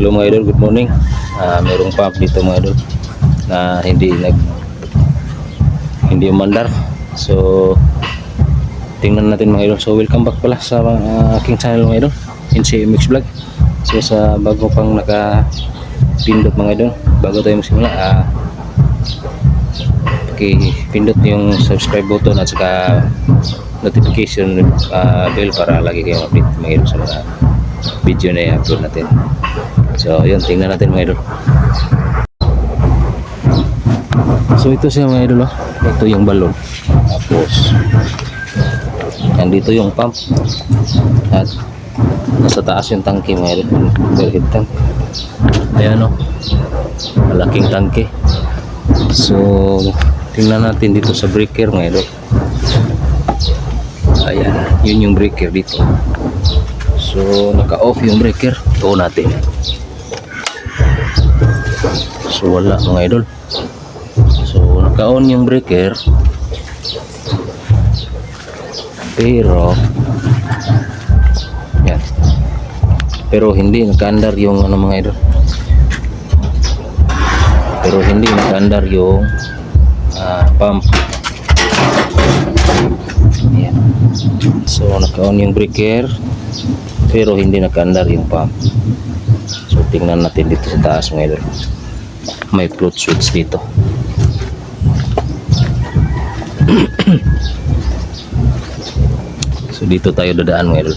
Hello mga idol, good morning. Ah, merong pump dito mga idol na hindi nag hindi umandar. So tingnan natin mga idol. So welcome back pala sa ah, aking channel mga idol, NCMX Vlog. So sa bago pang naka pindot mga idol, bago tayo magsimula, ah pindot yung subscribe button at saka notification ah, bell para lagi kayong update mga idol sa mga video na i-upload natin. So, yun, tingnan natin mga idol. So, ito siya mga idol. Oh. Ito yung balon. Tapos, nandito yung pump. At, nasa taas yung tangke mga idol. Overhead tank. Ayan o. Malaking tangke. So, tingnan natin dito sa breaker mga idol. Ayan, yun yung breaker dito. So, naka-off yung breaker. Ito natin. So, wala mga idol. So, naka-on yung breaker. Pero, yan. Pero hindi naka-andar yung ano mga idol. Pero hindi naka-andar yung ah, pump. Yan. So, naka-on yung breaker pero hindi nakaandar yung pump so tingnan natin dito sa taas mga idol. May float switch dito. So dito tayo dadaan mga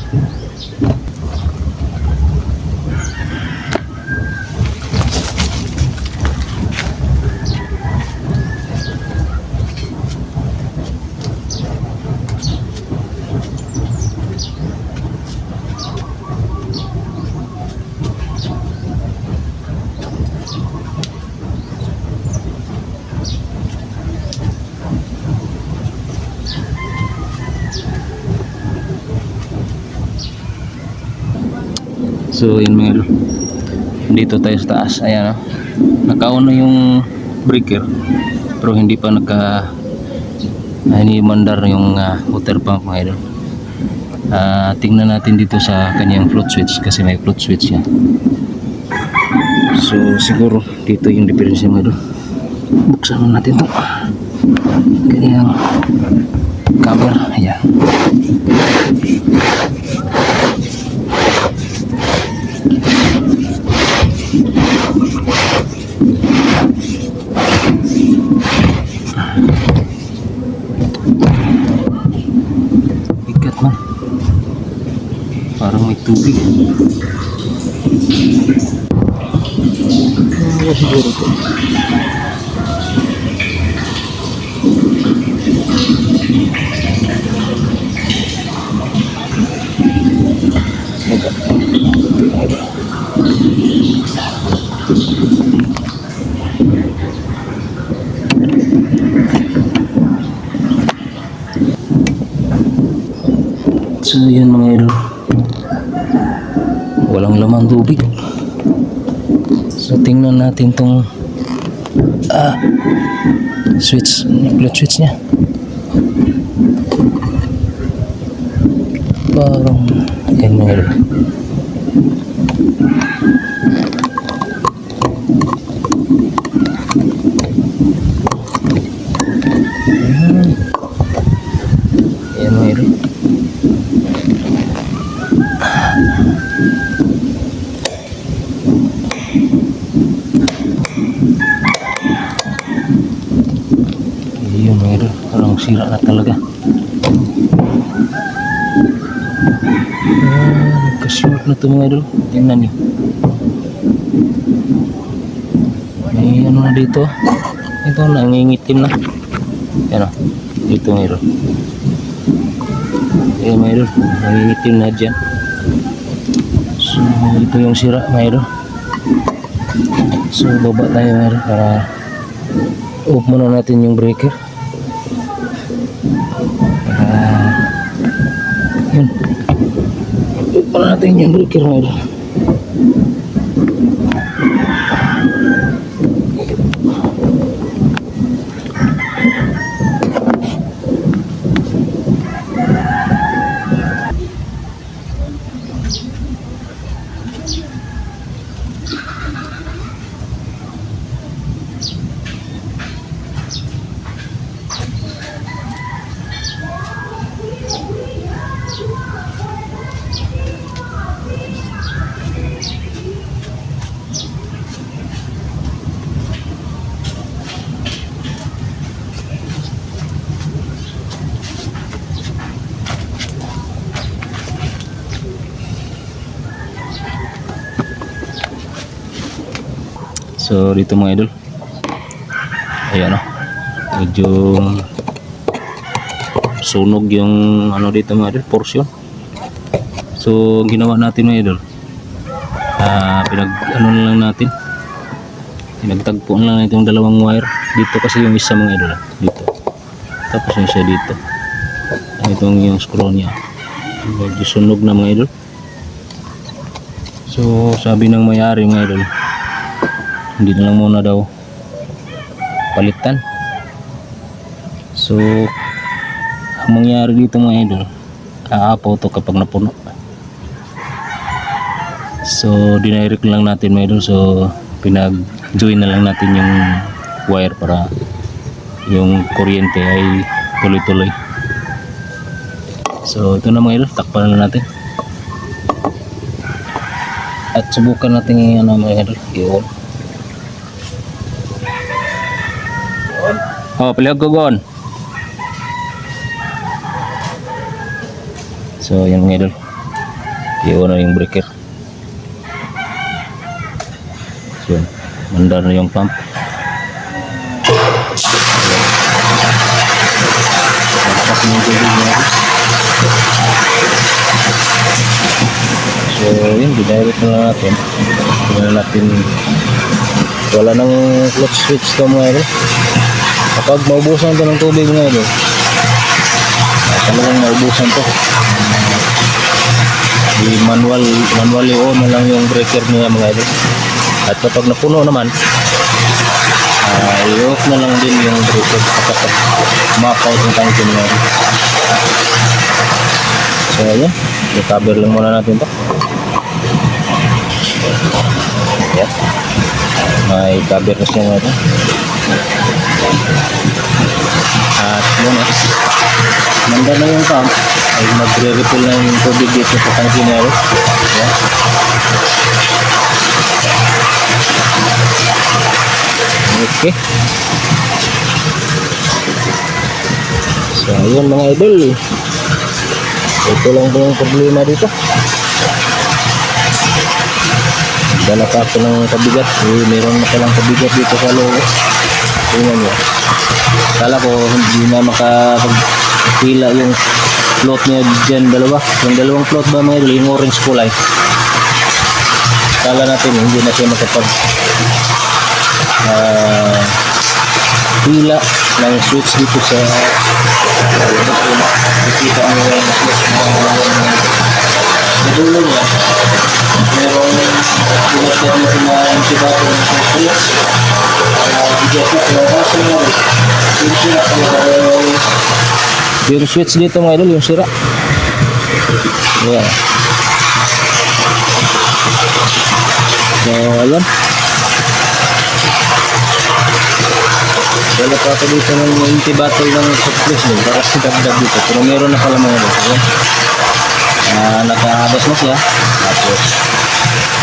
So yun mga idol. Dito tayo sa taas. Ayan o. Nakaon na yung breaker. Pero hindi pa naka ah, hindi mandar yung ah, water pump mga idol. Ah, tingnan natin dito sa kanyang float switch kasi may float switch yan. So siguro dito yung diferensya mga idol. Buksan na natin to. Kanyang cover. Ayan. Tubig. Ano siguro to? So yan mga idol. Walang laman tubig. So tingnan natin tong ah, switch, float switch niya. Parang yan mga idol. Ayan. Ayan mga idol. Yun mga idol, parang sira na talaga. Ah, nagka-short na to mga idol. Tingnan niyo. May ano na dito. Ito, nangingitim na. Yan o. Dito mga idol. Ayan mga idol, nangingitim na dyan. So, ito yung sira mga idol. So, baba tayo mga idol para off muna natin yung breaker yun muna natin yung breaker mga So dito mga idol. Ayan o. Medyo sunog yung ano dito mga idol, portion. So ginawa natin mga idol. Ah, pinag ano na lang natin. Pinagtagpuan lang natin yung dalawang wire. Dito kasi yung isa mga idol. ah. Dito. Tapos yung isa dito. Itong yung screw niya. Medyo sunog na mga idol. So sabi ng may-ari mga idol, hindi na lang muna daw palitan. So ang mangyari dito mga idol, aapaw to kapag napuno. So dinirect lang natin mga idol, so pinag-join na lang natin yung wire para yung kuryente ay tuloy-tuloy. So ito na mga idol, takpan na natin. At subukan natin yung ano mga idol, i-on. Oh, palihog ko gon. So, yan mga idol. I-on na yung breaker. So, yan. Manda na yung pump. Nagpas na yung tubig idol. So, yun, dinirect na natin. Na natin wala nang clutch switch to mga idol. Kapag maubusan to ng tubig mga idol, talagang maubusan to. Di manual, manually on na lang yung breaker niya mga idol. At kapag napuno naman, ah, i-off na lang din yung breaker kapag map-out yung tanke niya. So, ayan. I-cover lang muna natin to. Yan. May cover na siya ngayon. At yun eh. Manda na yung pump. Ay magre-refill na yung tubig dito sa yun. Yan. Okay. So, ayun mga idol. Ito lang po yung problema dito. Dala pa ako ng kabigat. Eh, meron na palang kabigat dito sa loob. Tingnan nyo. Kala ko hindi na makapagpila yung float niya dyan dalawa. Yung dalawang float ba mga idol, yung orange kulay. Kala natin hindi na siya makapag ah, pila ng switch dito sa Nakikita mo yung switch na sa dulo niya. Merong mo na incubator ng switch. Yung switch dito mga idol, yung sira. Yeah. So, ayan. Dala pa ako dito ng incubator ng surplus din para sa dagdag dito. Pero meron na pala mga dito. Ayan. Ah, nakahabas na siya. Tapos,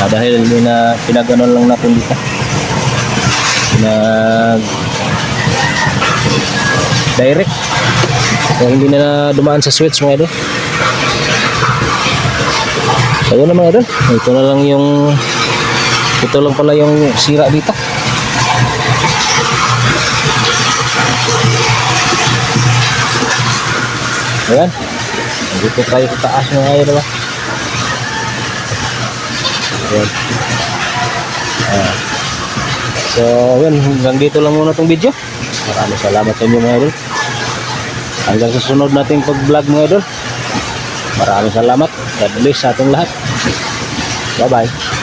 ah, dahil hindi na pinaganon lang natin dito. Pinag direct. So, hindi na dumaan sa switch mga idol. Ayun na mga idol. Ito na lang yung ito lang pala yung sira dito. Ayan. Dito tayo sa taas mga idol. ah. Ayan. Ah. So, yun. Hanggang dito lang muna itong video. Maraming salamat sa inyo mga idol. Hanggang sa sunod nating pag-vlog mga idol. Maraming salamat. God bless sa ating lahat. Bye-bye.